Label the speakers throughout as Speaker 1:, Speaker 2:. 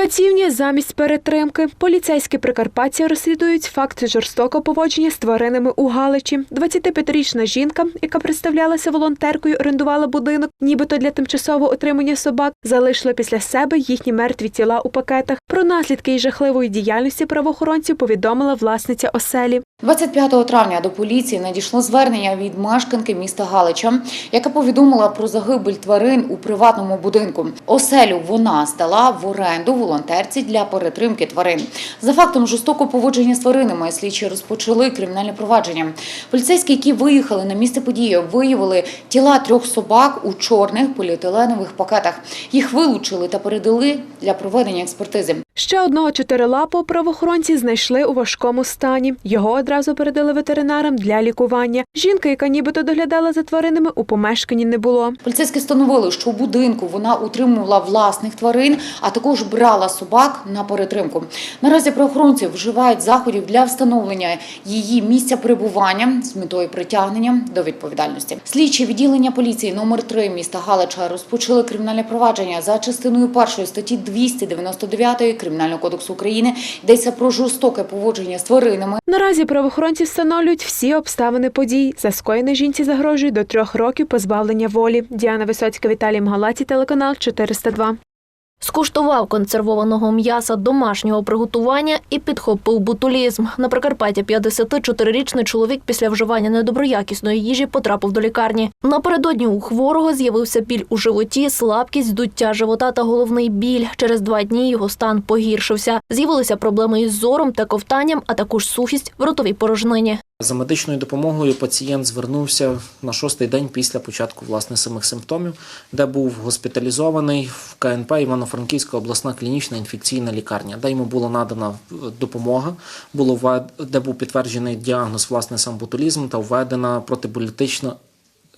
Speaker 1: Кацівні замість перетримки. Поліцейські Прикарпаття розслідують факт жорстокого поводження з тваринами у Галичі. 25-річна жінка, яка представлялася волонтеркою, орендувала будинок, нібито для тимчасового отримання собак, залишила після себе їхні мертві тіла у пакетах. Про наслідки і жахливої діяльності правоохоронців повідомила власниця оселі.
Speaker 2: 25 травня до поліції надійшло звернення від мешканки міста Галича, яка повідомила про загибель тварин у приватному будинку. Оселю вона здала в оренду волонтерці для перетримки тварин. За фактом жорстокого поводження з тваринами слідчі розпочали кримінальне провадження. Поліцейські, які виїхали на місце події, виявили тіла трьох собак у чорних поліетиленових пакетах. Їх вилучили та передали для проведення експертизи.
Speaker 1: Ще одного чотирилапого правоохоронці знайшли у важкому стані. Його одразу передали ветеринарам для лікування. Жінка, яка нібито доглядала за тваринами, у помешканні не було.
Speaker 2: Поліцейські встановили, що у будинку вона утримувала власних тварин, а також брала собак на перетримку. Наразі правоохоронці вживають заходів для встановлення її місця перебування з метою притягнення до відповідальності. Слідчі відділення поліції номер 3 міста Галича розпочали кримінальне провадження за частиною першої статті 299 Кримінального кодексу України. Йдеться про жорстоке поводження з тваринами.
Speaker 1: Наразі правоохоронці встановлюють всі обставини подій. За скоєне жінці загрожує до трьох років позбавлення волі. Діана Висоцька, Віталій Мгалаці, телеканал 402.
Speaker 3: Скуштував консервованого м'яса домашнього приготування і підхопив бутулізм. На Прикарпаття 54-річний чоловік після вживання недоброякісної їжі потрапив до лікарні. Напередодні у хворого з'явився біль у животі, слабкість, здуття живота та головний біль. Через два дні його стан погіршився. З'явилися проблеми із зором та ковтанням, а також сухість в ротовій порожнині.
Speaker 4: За медичною допомогою пацієнт звернувся на шостий день після початку власне самих симптомів, де був госпіталізований в КНП Івано-Франківська обласна клінічна інфекційна лікарня, де йому була надана допомога, було де був підтверджений діагноз власне самбутулізм та введена протиболітична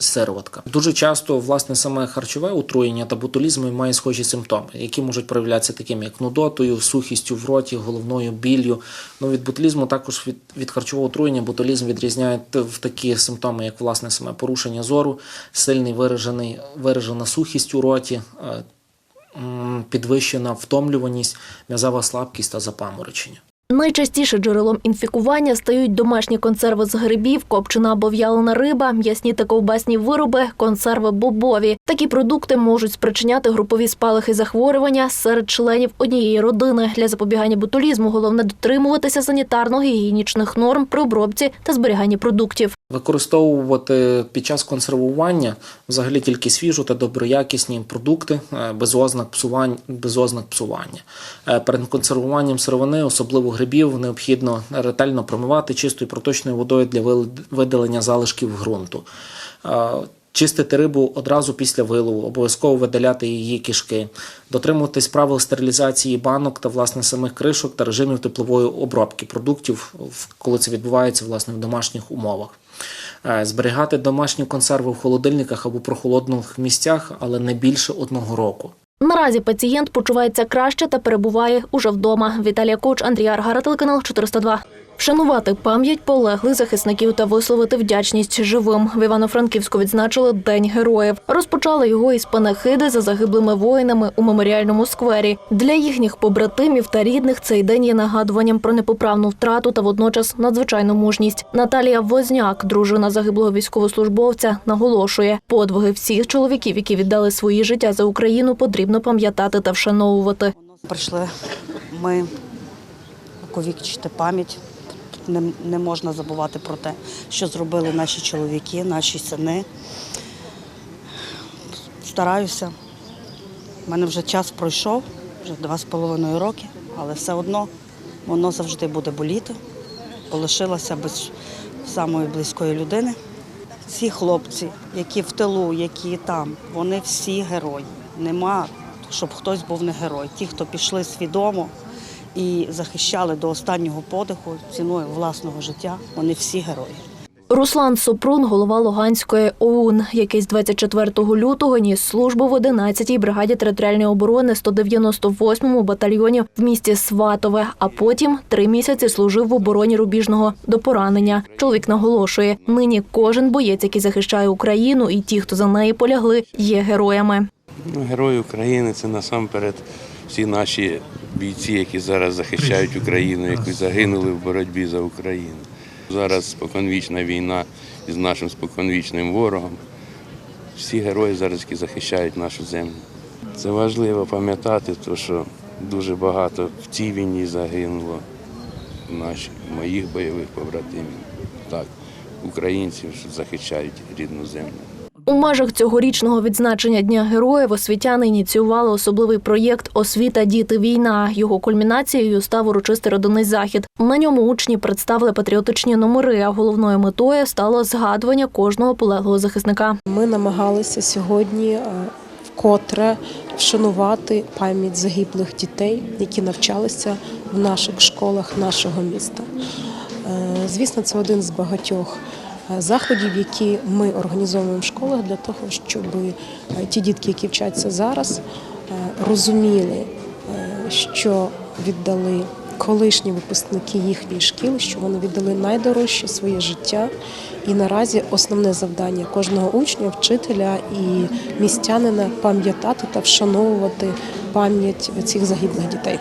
Speaker 4: сироватка. Дуже часто власне саме харчове отруєння та ботулізм має схожі симптоми, які можуть проявлятися такими, як нудотою, сухістю в роті, головною біллю. Ну від ботулізму також від, від харчового отруєння ботулізм відрізняє в такі симптоми, як власне саме порушення зору, сильний виражений виражена сухість у роті. е, Підвищена втомлюваність, м'язова слабкість та запаморочення.
Speaker 3: Найчастіше джерелом інфікування стають домашні консерви з грибів, копчена або в'ялена риба, м'ясні та ковбасні вироби, консерви бобові. Такі продукти можуть спричиняти групові спалахи захворювання серед членів однієї родини. Для запобігання ботулізму головне дотримуватися санітарно-гігієнічних норм при обробці та зберіганні продуктів.
Speaker 4: Використовувати під час консервування взагалі тільки свіжу та доброякісні продукти е, без ознак псування. Без ознак псування. Перед консервуванням сировини, особливо грибів, необхідно ретельно промивати чистою проточною водою для видалення залишків ґрунту. Чистити рибу одразу після вилову, обов'язково видаляти її кишки, дотримуватись правил стерилізації банок та власне самих кришок та режимів теплової обробки продуктів, коли це відбувається власне в домашніх умовах. Зберігати домашні консерви в холодильниках або прохолодних місцях, але не більше одного року.
Speaker 3: Наразі пацієнт почувається краще та перебуває уже вдома. Віталія Коч, Андрій Аргара, телеканал 402. Вшанувати пам'ять полеглих захисників та висловити вдячність живим. В Івано-Франківську відзначили День героїв. Розпочали його із панахиди за загиблими воїнами у меморіальному сквері. Для їхніх побратимів та рідних цей день є нагадуванням про непоправну втрату та водночас надзвичайну мужність. Наталія Возняк, дружина загиблого військовослужбовця, наголошує, подвиги всіх чоловіків, які віддали свої життя за Україну, потрібно пам'ятати та вшановувати.
Speaker 5: Прийшли ми увіковічити пам'ять. Не, не можна забувати про те, що зробили наші чоловіки, наші сини. Стараюся. У мене вже час пройшов, вже два з половиною роки, але все одно воно завжди буде боліти. Полишилася без самої близької людини. Ці хлопці, які в тилу, які там, вони всі герої. Нема, щоб хтось був не герой. Ті, хто пішли свідомо і захищали до останнього подиху ціною власного життя, вони всі герої.
Speaker 3: Руслан Супрун, голова Луганської ОУН, який з 24 лютого ніс службу в 11-й бригаді територіальної оборони 198-му батальйоні в місті Сватове, а потім три місяці служив в обороні Рубіжного до поранення. Чоловік наголошує, нині кожен боєць, який захищає Україну, і ті, хто за неї полягли, є героями.
Speaker 6: Ну, герої України це насамперед всі наші бійці, які зараз захищають Україну, які загинули в боротьбі за Україну. Зараз споконвічна війна із нашим споконвічним ворогом. Всі герої зараз, які захищають нашу землю. Це важливо пам'ятати, тому що дуже багато в цій війні загинуло наших, моїх бойових побратимів. Так, українців, що захищають рідну землю.
Speaker 3: У межах цьогорічного відзначення Дня героїв освітяни ініціювали особливий проєкт Освіта діти війна. Його кульмінацією став урочистий родинний захід. На ньому учні представили патріотичні номери. А головною метою стало згадування кожного полеглого захисника.
Speaker 7: Ми намагалися сьогодні е, вкотре вшанувати пам'ять загиблих дітей, які навчалися в наших школах нашого міста. Е, Звісно, це один з багатьох заходів, які ми організовуємо в школах для того, щоб е, ті дітки, які вчаться зараз, е, розуміли, е, що віддали колишні випускники їхніх шкіл, що вони віддали найдорожче своє життя. І наразі основне завдання кожного учня, вчителя і містянина пам'ятати та вшановувати пам'ять цих загиблих дітей.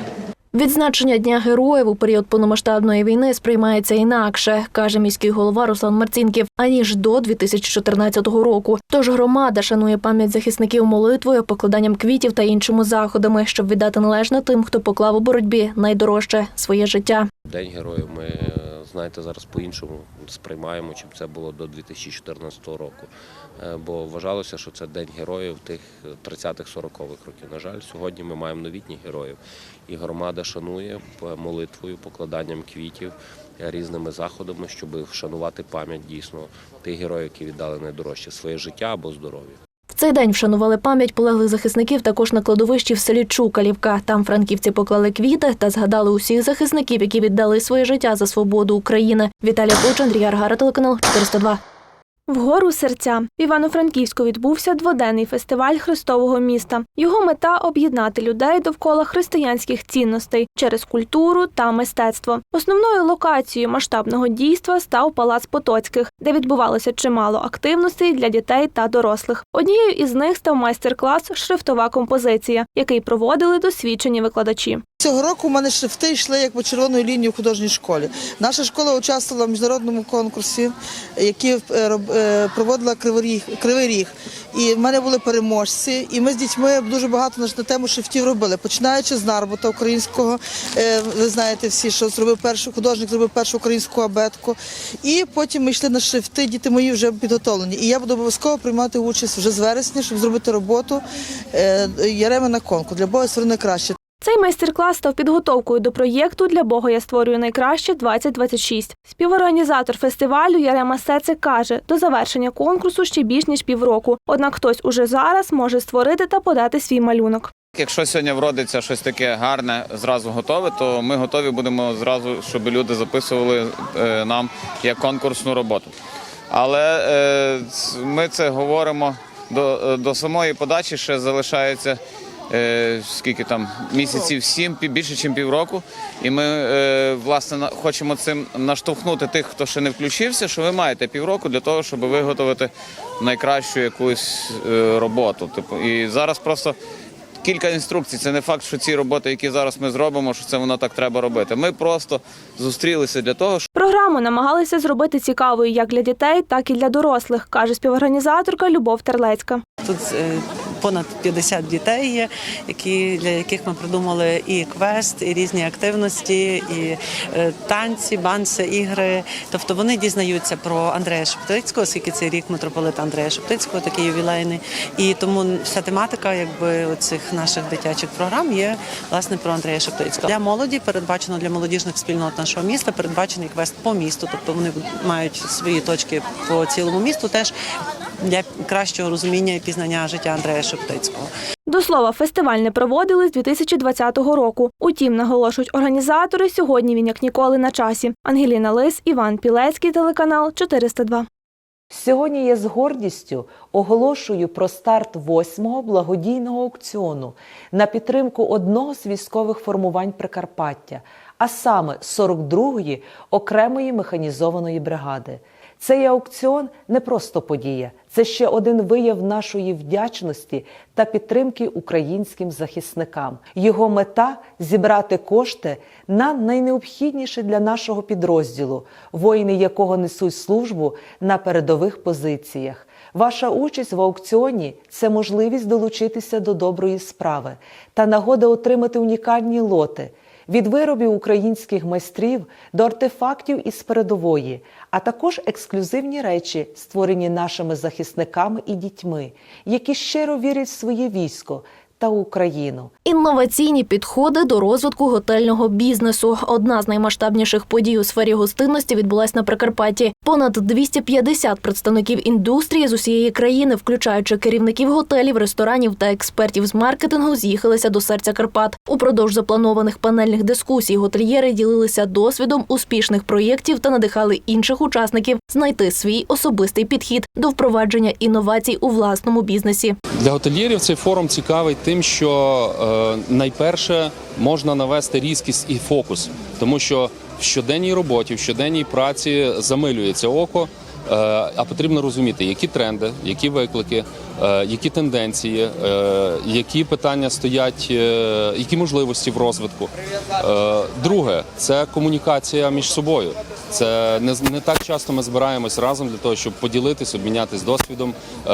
Speaker 3: Відзначення Дня героїв у період повномасштабної війни сприймається інакше, каже міський голова Руслан Марцінків, аніж до 2014 року. Тож громада шанує пам'ять захисників молитвою, покладанням квітів та іншими заходами, щоб віддати належне тим, хто поклав у боротьбі найдорожче своє життя.
Speaker 8: День героїв ми е, знаєте зараз по-іншому сприймаємо, чим це було до 2014 року. Е, Бо вважалося, що це день героїв тих 30-х, 40-х років. На жаль, сьогодні ми маємо новітніх героїв, і громада шанує молитвою, покладанням квітів, е, різними заходами, щоб вшанувати пам'ять дійсно тих героїв, які віддали найдорожче своє життя або здоров'я.
Speaker 3: Цей день вшанували пам'ять полеглих захисників також на кладовищі в селі Чукалівка. Там франківці поклали квіти та згадали усіх захисників, які віддали своє життя за свободу України. Віталія Куч, Андрій Аргара, телеканал 402.
Speaker 9: Вгору серця в Івано-Франківську відбувся дводенний фестиваль Христового міста. Його мета об'єднати людей довкола християнських цінностей через культуру та мистецтво. Основною локацією масштабного дійства став Палац Потоцьких, де відбувалося чимало активностей для дітей та дорослих. Однією із них став майстер-клас Шрифтова композиція, який проводили досвідчені викладачі.
Speaker 10: Цього року у мене шрифти йшли як по червоною лінією в художній школі. Наша школа участвувала в міжнародному конкурсі, який е, е, проводила Кривий Ріг. І в мене були переможці. І ми з дітьми дуже багато на тему шрифтів робили, починаючи з нарбута українського. е, Ви знаєте всі, що зробив перший художник, зробив першу українську абетку. І потім ми йшли на шрифти. Діти мої вже підготовлені. І я буду обов'язково приймати участь вже з вересня, щоб зробити роботу е, Яремина конку для Бога створено краще.
Speaker 9: Цей майстер-клас став підготовкою до проєкту Для Бога я створюю найкраще 2026. Співорганізатор фестивалю Ярема Сеце каже, до завершення конкурсу ще більш ніж півроку. Однак хтось уже зараз може створити та подати свій малюнок.
Speaker 11: Якщо сьогодні вродиться щось таке гарне, зразу готове, то ми готові будемо зразу, щоб люди записували е, нам як конкурсну роботу. Але е, ми це говоримо до, е, до самої подачі, ще залишається скільки там місяців сім, більше, ніж півроку. І ми е, власне на- хочемо цим наштовхнути тих, хто ще не включився, що ви маєте півроку для того, щоб виготовити найкращу якусь е, роботу. Типу, і зараз просто кілька інструкцій. Це не факт, що ці роботи, які зараз ми зробимо, що це воно так треба робити. Ми просто зустрілися для того,
Speaker 9: Програму намагалися зробити цікавою як для дітей, так і для дорослих, каже співорганізаторка Любов Терлецька.
Speaker 5: Тут е, понад 50 дітей є, які, для яких ми придумали і квест, і різні активності, і е, танці, банси, ігри. Тобто вони дізнаються про Андрея Шептицького, оскільки цей рік митрополита Андрея Шептицького, такий ювілейний. І тому вся тематика якби цих наших дитячих програм є власне про Андрея Шептицького. Для молоді передбачено для молодіжних спільнот нашого міста передбачений квест по місту. Тобто вони мають свої точки по цілому місту теж для кращого розуміння і пізнання життя Андрея Шептицького.
Speaker 9: До слова, фестиваль не проводили з 2020 року. Утім, наголошують організатори, сьогодні він як ніколи на часі. Ангеліна Лис, Іван Пілецький, телеканал 402.
Speaker 12: Сьогодні я з гордістю оголошую про старт восьмого благодійного аукціону на підтримку одного з військових формувань Прикарпаття, а саме 42-ї окремої механізованої бригади. Цей аукціон не просто подія, це ще один вияв нашої вдячності та підтримки українським захисникам. Його мета зібрати кошти на найнеобхідніше для нашого підрозділу, воїни якого несуть службу на передових позиціях. Ваша участь в аукціоні це можливість долучитися до доброї справи та нагода отримати унікальні лоти від виробів українських майстрів до артефактів із передової, а також ексклюзивні речі, створені нашими захисниками і дітьми, які щиро вірять в своє військо та Україну.
Speaker 3: Інноваційні підходи до розвитку готельного бізнесу. Одна з наймасштабніших подій у сфері гостинності відбулась на Прикарпатті. Понад 250 представників індустрії з усієї країни, включаючи керівників готелів, ресторанів та експертів з маркетингу, з'їхалися до серця Карпат. Упродовж запланованих панельних дискусій готельєри ділилися досвідом успішних проєктів та надихали інших учасників знайти свій особистий підхід до впровадження інновацій у власному бізнесі.
Speaker 13: Для готельєрів цей форум цікавий тим, що е, найперше можна навести різкість і фокус, тому що в щоденній роботі, в щоденній праці замилюється око. е, А потрібно розуміти, які тренди, які виклики, е, які тенденції, які питання стоять, які можливості в розвитку. Друге це комунікація між собою. Це не, не так часто ми збираємось разом для того, щоб поділитись, обмінятись досвідом, е,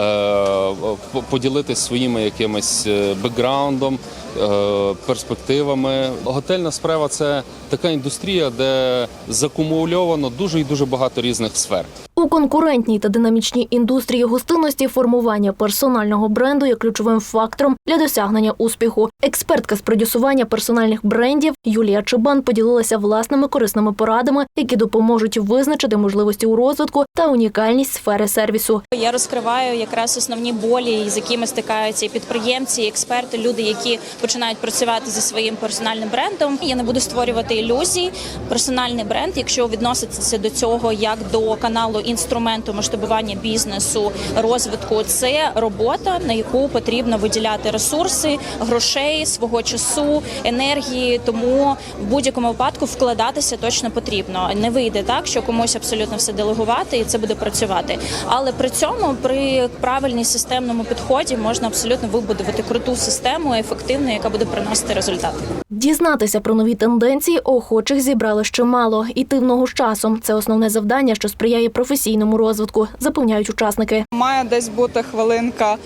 Speaker 13: по- поділитись своїми якимось е, бекграундом, е, перспективами. Готельна справа це така індустрія, де закумульовано дуже і дуже багато різних сфер.
Speaker 3: У конкурентній та динамічній індустрії гостинності формування персонального бренду є ключовим фактором для досягнення успіху. Експертка з продюсування персональних брендів Юлія Чибан поділилася власними корисними порадами, які допоможуть визначити можливості у розвитку та унікальність сфери сервісу.
Speaker 14: Я розкриваю якраз основні болі, з якими стикаються і підприємці, і експерти, люди, які починають працювати зі своїм персональним брендом. Я не буду створювати ілюзій. Персональний бренд, якщо відноситися до цього як до каналу інструменту масштабування бізнесу, розвитку, це робота, на яку потрібно виділяти ресурси, грошей, свого часу, енергії. Тому в будь-якому випадку вкладатися точно потрібно. Не вийде так, що комусь абсолютно все делегувати, і це буде працювати. Але при цьому при правильній системному підході можна абсолютно вибудувати круту систему, ефективну, яка буде приносити результати.
Speaker 3: Дізнатися про нові тенденції охочих зібрали ще мало. Іти в ногу з часом це основне завдання, що сприяє професійному розвитку, запевняють учасники.
Speaker 15: Має десь бути хвилинка,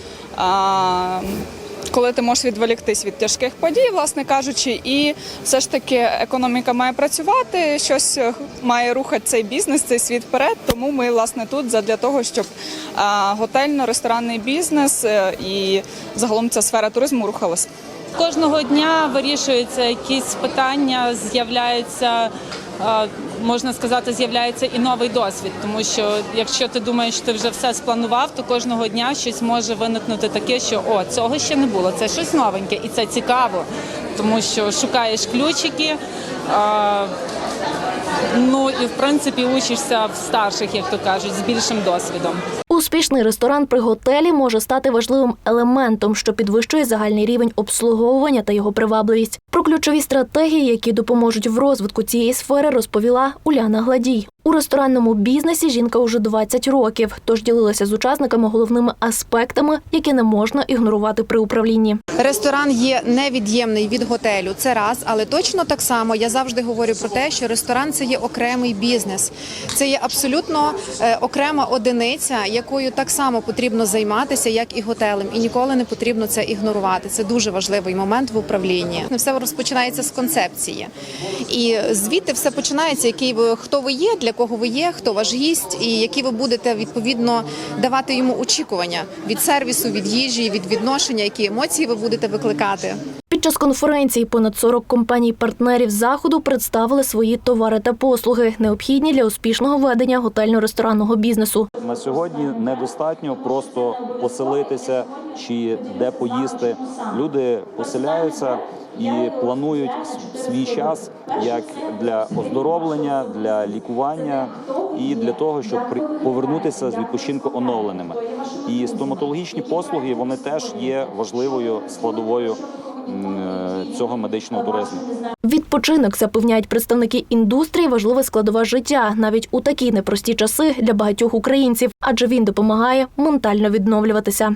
Speaker 15: коли ти можеш відволіктись від тяжких подій, власне кажучи, і все ж таки економіка має працювати, щось має рухати цей бізнес, цей світ вперед. Тому ми власне тут для того, щоб готельно-ресторанний бізнес е, і загалом ця сфера туризму рухалася.
Speaker 16: Кожного дня вирішуються якісь питання, з'являється. е, Можна сказати, з'являється і новий досвід, тому що якщо ти думаєш, що ти вже все спланував, то кожного дня щось може виникнути таке, що о, цього ще не було. Це щось новеньке, і це цікаво, тому що шукаєш ключики. е, Ну і в принципі учишся в старших, як то кажуть, з більшим досвідом.
Speaker 3: Успішний ресторан при готелі може стати важливим елементом, що підвищує загальний рівень обслуговування та його привабливість. Про ключові стратегії, які допоможуть в розвитку цієї сфери, розповіла Уляна Гладій. У ресторанному бізнесі жінка уже 20 років, тож ділилася з учасниками головними аспектами, які не можна ігнорувати при управлінні.
Speaker 17: Ресторан є невід'ємний від готелю. Це раз, але точно так само я завжди говорю про те, що ресторан це є окремий бізнес. Це є абсолютно е, окрема одиниця, якою так само потрібно займатися, як і готелем, і ніколи не потрібно це ігнорувати. Це дуже важливий момент в управлінні. Все розпочинається з концепції, і звідти все починається. Який ви хто ви є, для кого ви є, хто ваш гість, і які ви будете відповідно давати йому очікування від сервісу, від їжі, від відношення, які емоції ви будете викликати.
Speaker 3: Під час конференції понад 40 компаній-партнерів заходу представили свої товари та послуги, необхідні для успішного ведення готельно-ресторанного бізнесу.
Speaker 18: На сьогодні недостатньо просто поселитися чи де поїсти. Люди поселяються і планують свій час як для оздоровлення, для лікування і для того, щоб повернутися з відпочинку оновленими. І стоматологічні послуги вони теж є важливою складовою е, цього медичного туризму.
Speaker 3: Відпочинок запевняють представники індустрії важлива складова життя навіть у такі непрості часи для багатьох українців, адже він допомагає ментально відновлюватися.